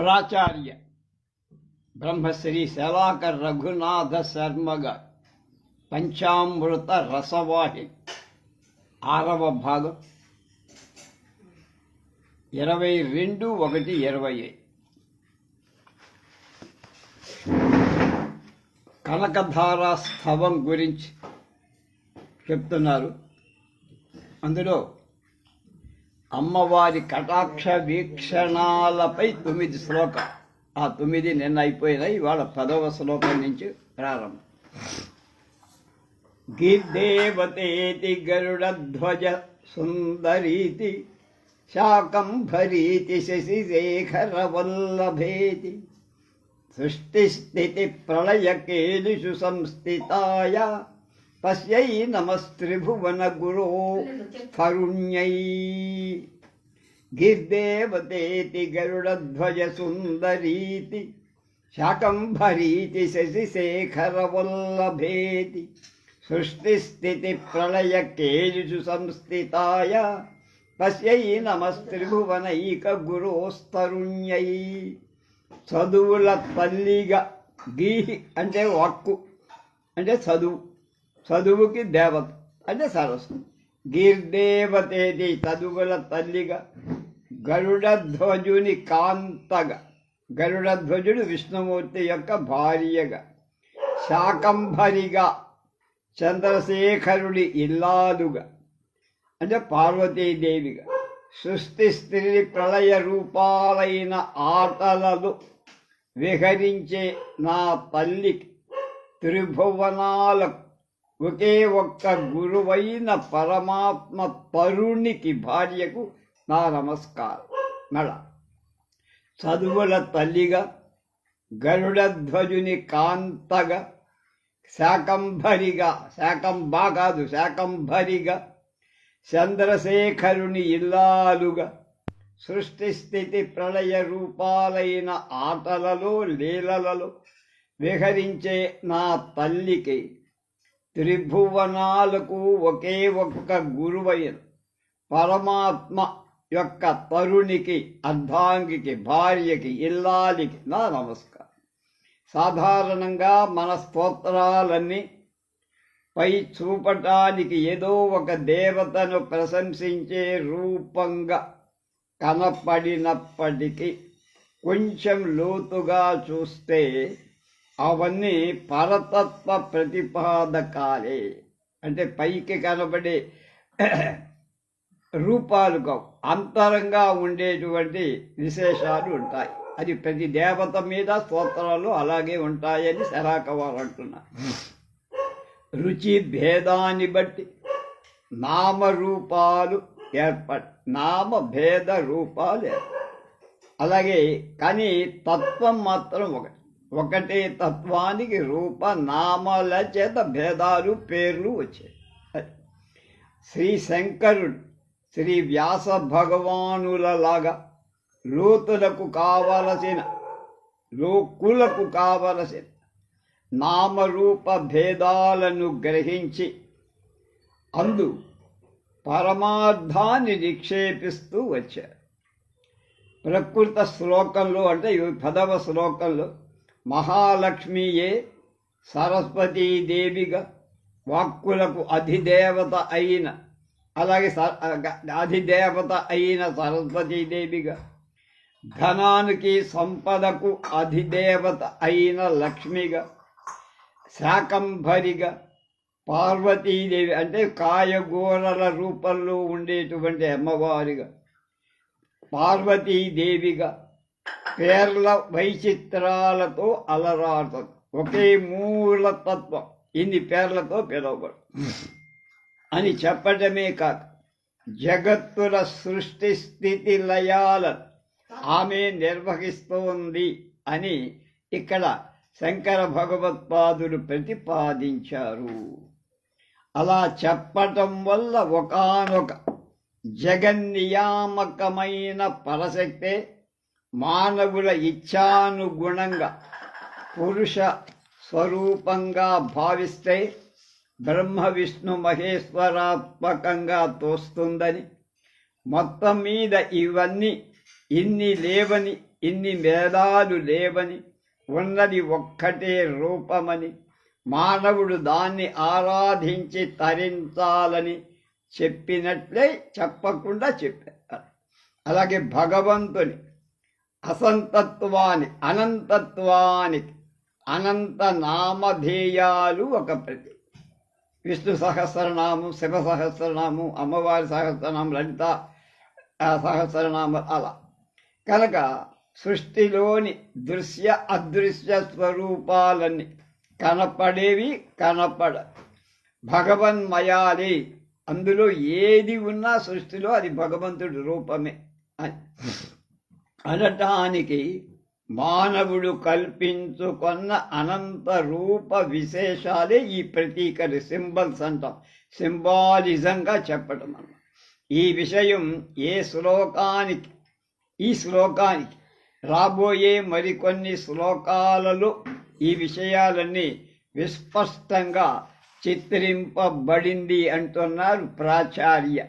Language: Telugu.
ప్రాచార్య బ్రహ్మశ్రీ శలాకర్ రఘునాథ శర్మగ పంచామృత రసవాహి ఆరవ భాగం. ఇరవై రెండు ఒకటి ఇరవై కనకధారా స్థవం గురించి చెప్తున్నారు. అందులో అమ్మవారి కటాక్ష వీక్షణాలపై తొమ్మిది శ్లోకం. ఆ తొమ్మిది నిన్న అయిపోయినాయి ఇవాళ పదవ శ్లోకం నుంచి ప్రారంభం. గిర్దేవతేతి గరుడధ్వజ సుందరీతి శాకంభరీతి శశిశేఖర వల్లభేతి సృష్టిస్థితి ప్రళయకేలిషు సంస్థితాయ తస్యై నమస్త్రిభువన గురో కరుణ్యై గిర్దేవతేతి గరుడధ్వజ సుందరీతి శాకంభరీతి శశిశేఖర వల్లభేతి సృష్టిస్థితి ప్రళయ కేజు సంస్థితాయ తస్యై నమస్త్రిభువనైక గురోస్తరుణ్యై చదువుల తల్లిగా గీహి అంటే వాక్కు అంటే చదువు. చదువుకి దేవత. అంటే సరస్వతి గిర్దేవతేది చదువుల తల్లిగా. గరుడధ్వజుని కాంతగా. గరుడధ్వజుడు విష్ణుమూర్తి యొక్క భార్యగా. శాకంభరిగా. చంద్రశేఖరుడి ఇల్లాదుగా. అంటే పార్వతీదేవిగా. సృష్టి స్త్రీ ప్రళయ రూపాలైన ఆటలలో విహరించే నా తల్లికి త్రిభువనాలకు ఒకే ఒక్క గురువైన పరమాత్మ తరుణికి భార్యకు నా నమస్కారం. నడ చదువుల తల్లిగా గరుడధ్వజుని కాంతగా శాకంభరిగా శాకంబా కాదు శాకంభరిగా చంద్రశేఖరుని ఇల్లాలుగా సృష్టి స్థితి ప్రళయ రూపాలైన ఆటలలో లీలలలో విహరించే నా తల్లికి త్రిభువనాలకు ఒకే ఒక్క గురువైన పరమాత్మ యొక్క తరుణికి అర్ధాంగికి భార్యకి ఇల్లాలికి నా నమస్కారం. సాధారణంగా మన స్తోత్రాలన్నీ పై చూపటానికి ఏదో ఒక దేవతను ప్రశంసించే రూపంగా కనపడినప్పటికీ కొంచెం లోతుగా చూస్తే అవన్నీ పరతత్వ ప్రతిపాదకాలే అంటే పైకి కనబడే రూపాలు అంతరంగా ఉండేటువంటి విశేషాలు ఉంటాయి. అది ప్రతి దేవత మీద స్తోత్రాలు అలాగే ఉంటాయని శరాక వారు అంటున్నారు. రుచి భేదాన్ని బట్టి నామరూపాలు ఏర్పడి నామ భేద రూపాలు అలాగే కానీ తత్వం మాత్రం ఒకటి. ఒకటే తత్వానికి రూప నామాల చేత భేదాలు పేర్లు వచ్చాయి. శ్రీ శంకరుడు శ్రీ వ్యాస భగవానులలాగా లోతులకు కావలసిన లోకులకు కావలసిన నామరూప భేదాలను గ్రహించి అందు పరమార్థాన్ని నిక్షేపిస్తూ వచ్చారు. ప్రకృత శ్లోకంలో అంటే పదవ శ్లోకంలో మహాలక్ష్మియే సరస్వతీదేవిగా వాక్కులకు అధిదేవత అయిన అలాగే స- అధిదేవత అయిన సరస్వతీదేవిగా ధనానికి సంపదకు అధిదేవత అయిన లక్ష్మిగా శాకంభరిగా పార్వతీదేవి అంటే కాయగూరల రూపంలో ఉండేటువంటి అమ్మవారిగా పార్వతీదేవిగా పేర్ల వైచిత్రాలతో అలరాటం ఒకే మూల తత్వం. ఇన్ని పేర్లతో పిలువబడు అని చెప్పటమే కాక జగత్తుల సృష్టి స్థితి లయాల ఆమె నిర్వహిస్తోంది అని ఇక్కడ శంకర భగవత్పాదులు ప్రతిపాదించారు. అలా చెప్పటం వల్ల ఒకానొక జగన్నియామకమైన పరశక్తే మానవుల ఇచ్ఛానుగుణంగా పురుష స్వరూపంగా భావిస్తే బ్రహ్మ విష్ణు మహేశ్వరాత్మకంగా తోస్తుందని. మొత్తం మీద ఇవన్నీ ఇన్ని లేవని ఇన్ని మేధాలు లేవని ఉన్నది ఒక్కటే రూపమని మానవుడు దాన్ని ఆరాధించి తరించాలని చెప్పినట్లే చెప్పకుండా చెప్పారు. అలాగే భగవంతుని అసంతత్వాన్ని అనంతత్వానికి అనంత నామధేయాలు ఒక ప్రతి. విష్ణు సహస్రనామం శివ సహస్రనామం అమ్మవారి సహస్రనామం లలిత సహస్రనామం అలా. కనుక సృష్టిలోని దృశ్య అదృశ్య స్వరూపాలన్నీ కనపడేవి కనపడ. భగవన్మయాలే అందులో ఏది ఉన్నా సృష్టిలో అది భగవంతుడి రూపమే అని. అనటానికి మానవుడు కల్పించుకున్న అనంత రూప విశేషాలే ఈ ప్రతీకలు సింబల్స్ అంటాం. సింబాలిజంగా చెప్పడం అన్నమాట. ఈ విషయం ఏ శ్లోకానికి ఈ శ్లోకానికి రాబోయే మరికొన్ని శ్లోకాలలో ఈ విషయాలన్నీ విస్పష్టంగా చిత్రింపబడింది అంటున్నారు ప్రాచార్య.